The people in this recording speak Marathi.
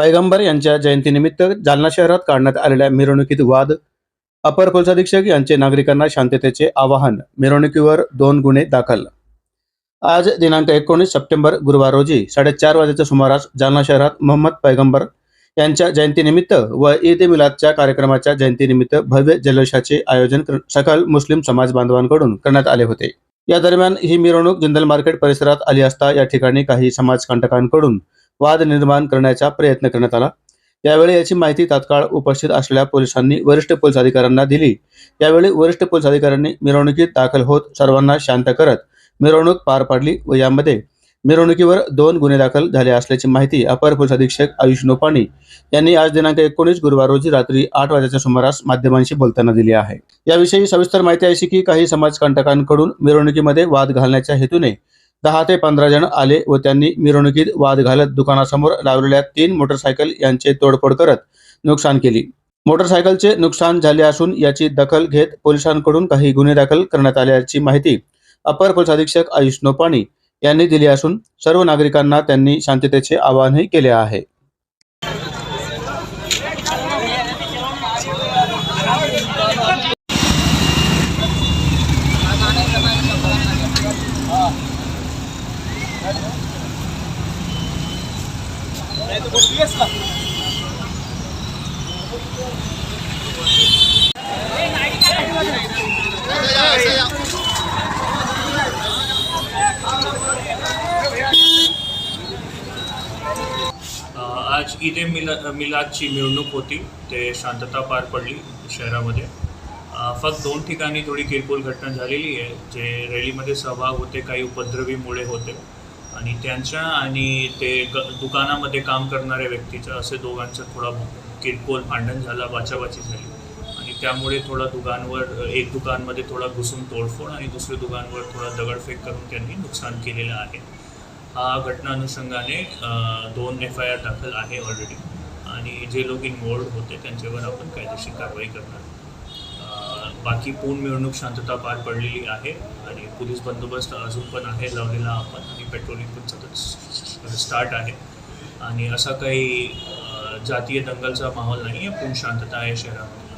पैगंबर यांच्या जयंतीनिमित्त जालना शहरात काढण्यात आलेल्या मिरवणुकीत वाद अपर पोलीस अधीक्षक यांचे नागरिकांना शांततेचे आवाहन मिरवणुकीवर दोन गुन्हे दाखल. आज दिनांक एकोणीस सप्टेंबर गुरुवार रोजी साडेचार वाजेच्या सुमारास जालना शहरात मोहम्मद पैगंबर यांच्या जयंतीनिमित्त व ईद ए मिलादच्या कार्यक्रमाच्या जयंतीनिमित्त भव्य जल्लोषाचे आयोजन सकल मुस्लिम समाज बांधवांकडून करण्यात आले होते. या दरम्यान ही मिरवणूक जिंदल मार्केट परिसरात आली असता या ठिकाणी काही समाजकंटकांकडून वाद निर्माण करण्याचा प्रयत्न करण्यात आला. यावेळी याची माहिती तात्काळ उपस्थित असलेल्या पोलिसांनी वरिष्ठ पोलीस अधिकाऱ्यांना दिली. यावेळी वरिष्ठ पोलीस अधिकाऱ्यांनी मिरवणुकीत दाखल होत सर्वांना शांत करत मिरवणूक पार पाडली व यामध्ये मिरवणुकीवर दोन गुन्हे दाखल झाले असल्याची माहिती अपर पोलीस अधीक्षक आयुष नोपाणी यांनी आज दिनांक एकोणीस गुरुवार रोजी रात्री आठ वाजेच्या सुमारास माध्यमांशी बोलताना दिली आहे. याविषयी सविस्तर माहिती अशी की काही समाजकंटकांकडून मिरवणुकीमध्ये वाद घालण्याच्या हेतूने दहा ते पंधरा जण आले व त्यांनी मिरवणुकीत वाद घालत दुकानासमोर लावलेल्या तीन मोटरसायकल यांचे तोडफोड करत नुकसान केली. मोटरसायकलचे नुकसान झाले असून याची दखल घेत पोलिसांकडून काही गुन्हे दाखल करण्यात आल्याची माहिती अपर पोलीस अधीक्षक आयुष नोपाणी यांनी दिली असून सर्व नागरिकांना त्यांनी शांततेचे आवाहनही केले आहे. आज ईदे मिला मिलादची मिरवणूक होती. ते शांतता पार पडली शहरामध्ये. फक्त दोन ठिकाणी थोडी किरकोळ घटना झालेली आहे. जे रॅलीमध्ये सहभाग होते काही उपद्रवीमुळे होते. आणि त्यांच्या आणि ते ग दुकानामध्ये काम करणाऱ्या व्यक्तीचं असे दोघांचं थोडा किरकोळ भांडण झाला बाचाबाची झाली. आणि त्यामुळे थोडा दुकानवर एक दुकानमध्ये थोडा घुसून तोडफोड आणि दुसऱ्या दुकानवर थोडा दगडफेक करून त्यांनी नुकसान केलेलं आहे. हा घटना अनुषंगाने दोन एफ आय आर दाखल आहे ऑलरेडी आणि जे लोक इन्वॉल्ड होते त्यांच्यावर आपण कायदेशीर कारवाई करणार बाकी पूर्ण मिरवणूक शांतता पार पडलेली आहे आणि पोलीस बंदोबस्त अजून पण आहे लावलेला आपण आणि पेट्रोलिंग पण सतत स्टार्ट आहे. आणि असा काही जातीय दंगलचा माहोल नाही आहे पूर्ण शांतता आहे शहरामध्ये.